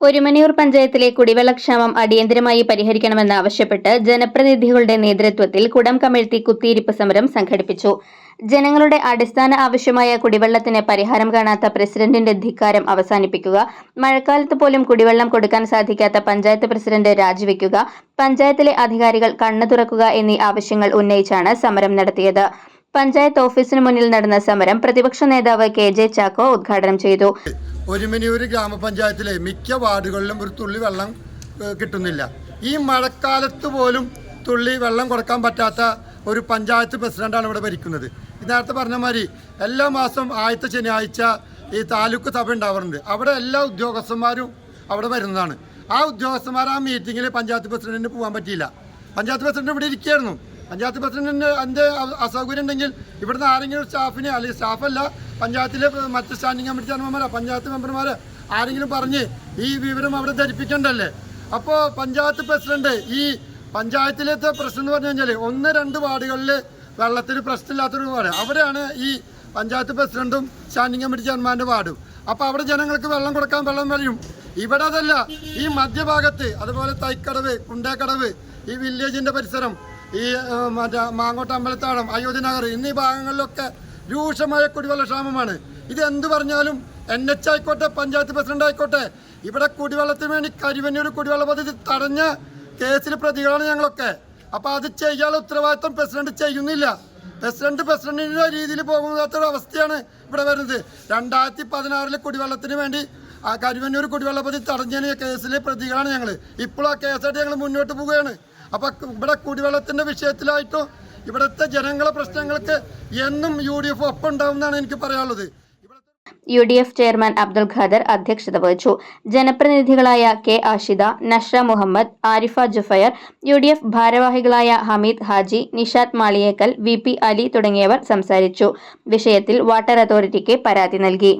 ഒരുമനിയൂർ പഞ്ചായത്തിലെ കുടിവെള്ളക്ഷാമം അടിയന്തരമായി പരിഹരിക്കണമെന്ന് ആവശ്യപ്പെട്ട് ജനപ്രതിനിധികളുടെ നേതൃത്വത്തിൽ കുടം കമിഴ്ത്തി കുത്തിയിരിപ്പ് സമരം സംഘടിപ്പിച്ചു. ജനങ്ങളുടെ അടിസ്ഥാന ആവശ്യമായ കുടിവെള്ളത്തിന് പരിഹാരം കാണാത്ത പ്രസിഡന്റിന്റെ ധിക്കാരം അവസാനിപ്പിക്കുക മഴക്കാലത്ത് പോലും കുടിവെള്ളം കൊടുക്കാൻ സാധിക്കാത്ത പഞ്ചായത്ത് പ്രസിഡന്റ് രാജിവെക്കുക പഞ്ചായത്തിലെ അധികാരികൾ കണ്ണു തുറക്കുക എന്നീ ആവശ്യങ്ങൾ ഉന്നയിച്ചാണ് സമരം നടത്തിയത്. പഞ്ചായത്ത് ഓഫീസിന് മുന്നിൽ നടന്ന സമരം പ്രതിപക്ഷ നേതാവ് കെ ജെ ചാക്കോ ഉദ്ഘാടനം ചെയ്തു. ഒരുമനിയൂർ ഗ്രാമപഞ്ചായത്തിലെ മിക്ക വാർഡുകളിലും ഒരു തുള്ളി വെള്ളം കിട്ടുന്നില്ല. ഈ മഴക്കാലത്ത് പോലും തുള്ളി വെള്ളം കൊടുക്കാൻ പറ്റാത്ത ഒരു പഞ്ചായത്ത് പ്രസിഡന്റാണ് ഇവിടെ ഭരിക്കുന്നത്. നേരത്തെ പറഞ്ഞ മാതിരി എല്ലാ മാസം ആദ്യത്തെ ശനിയാഴ്ച ഈ താലൂക്ക് സഭ ഉണ്ടാവാറുണ്ട്. അവിടെ എല്ലാ ഉദ്യോഗസ്ഥന്മാരും അവിടെ വരുന്നതാണ്. ആ ഉദ്യോഗസ്ഥന്മാർ ആ മീറ്റിങ്ങിൽ പഞ്ചായത്ത് പ്രസിഡന്റിന് പോകാൻ പറ്റിയില്ല. പഞ്ചായത്ത് പ്രസിഡന്റ് ഇവിടെ ഇരിക്കുകയായിരുന്നു. പഞ്ചായത്ത് പ്രസിഡന്റിന് എന്റെ അസൗകര്യം ഉണ്ടെങ്കിൽ ഇവിടുന്ന് ആരെങ്കിലും സ്റ്റാഫിനെ അല്ലെങ്കിൽ സ്റ്റാഫല്ല പഞ്ചായത്തിലെ മറ്റ് സ്റ്റാൻഡിംഗ് കമ്മിറ്റി ചെയർമാൻമാരോ പഞ്ചായത്ത് മെമ്പർമാർ ആരെങ്കിലും പറഞ്ഞ് ഈ വിവരം അവിടെ ധരിപ്പിക്കണ്ടല്ലേ അപ്പോൾ പഞ്ചായത്ത് പ്രസിഡന്റ് ഈ പഞ്ചായത്തിലത്തെ പ്രശ്നം എന്ന് പറഞ്ഞു കഴിഞ്ഞാൽ ഒന്ന് രണ്ട് വാർഡുകളിൽ വെള്ളത്തിന് പ്രശ്നമില്ലാത്തൊരു വാർഡ്. അവിടെയാണ് ഈ പഞ്ചായത്ത് പ്രസിഡന്റും സ്റ്റാൻഡിംഗ് കമ്മിറ്റി ചെയർമാന്റെ വാർഡും. അപ്പോൾ അവിടെ ജനങ്ങൾക്ക് വെള്ളം കൊടുക്കാൻ വെള്ളം കഴിയും ഇവിടെ അതല്ല ഈ മധ്യഭാഗത്ത് അതുപോലെ തൈക്കടവ് കുണ്ടേക്കടവ് ഈ വില്ലേജിന്റെ പരിസരം ഈ മറ്റേ മാങ്ങോട്ട് അമ്പലത്താടം അയോധ്യ നഗർ എന്നീ ഭാഗങ്ങളിലൊക്കെ രൂക്ഷമായ കുടിവെള്ള ക്ഷാമമാണ്. ഇത് എന്ത് പറഞ്ഞാലും എൻ എച്ച് ആയിക്കോട്ടെ പഞ്ചായത്ത് പ്രസിഡന്റ് ആയിക്കോട്ടെ ഇവിടെ കുടിവെള്ളത്തിന് വേണ്ടി കരിവന്നൂർ കുടിവെള്ള പദ്ധതി തടഞ്ഞ കേസിൽ പ്രതികളാണ് ഞങ്ങളൊക്കെ. അപ്പോൾ അത് ചെയ്യാനുള്ള ഉത്തരവാദിത്വം പ്രസിഡന്റ് ചെയ്യുന്നില്ല. പ്രസിഡന്റ് പ്രസിഡന്റിന്റെ രീതിയിൽ പോകുന്നതൊരു അവസ്ഥയാണ് ഇവിടെ വരുന്നത്. രണ്ടായിരത്തി പതിനാറിൽ കുടിവെള്ളത്തിന് വേണ്ടി ആ കരുവന്നൂർ കുടിവെള്ള പദ്ധതി തടഞ്ഞതിന് കേസിലെ പ്രതികളാണ് ഞങ്ങൾ ഇപ്പോൾ ആ കേസായിട്ട് ഞങ്ങൾ മുന്നോട്ട് പോവുകയാണ്. അപ്പൊ ഇവിടെ കുടിവെള്ളത്തിന്റെ വിഷയത്തിലായിട്ടും ഇവിടുത്തെ ജനങ്ങളെ പ്രശ്നങ്ങൾക്ക് എന്നും യു ഡി എഫ് ഒപ്പം എനിക്ക് പറയാനുള്ളത്. U D F chairman Abdul Khader അധ്യക്ഷത വഹിച്ചു. ജനപ്രതിനിധികളായ K Ashida Nashra Muhammad Arifa Jufair U D F ഭാരവാഹികളായ ഹമീദ് ഹാജി നിഷാദ് മാളിയേക്കൽ വി പി അലി തുടങ്ങിയവർ സംസാരിച്ചു. വിഷയത്തിൽ വാട്ടർ അതോറിറ്റിക്ക് പരാതി നൽകി.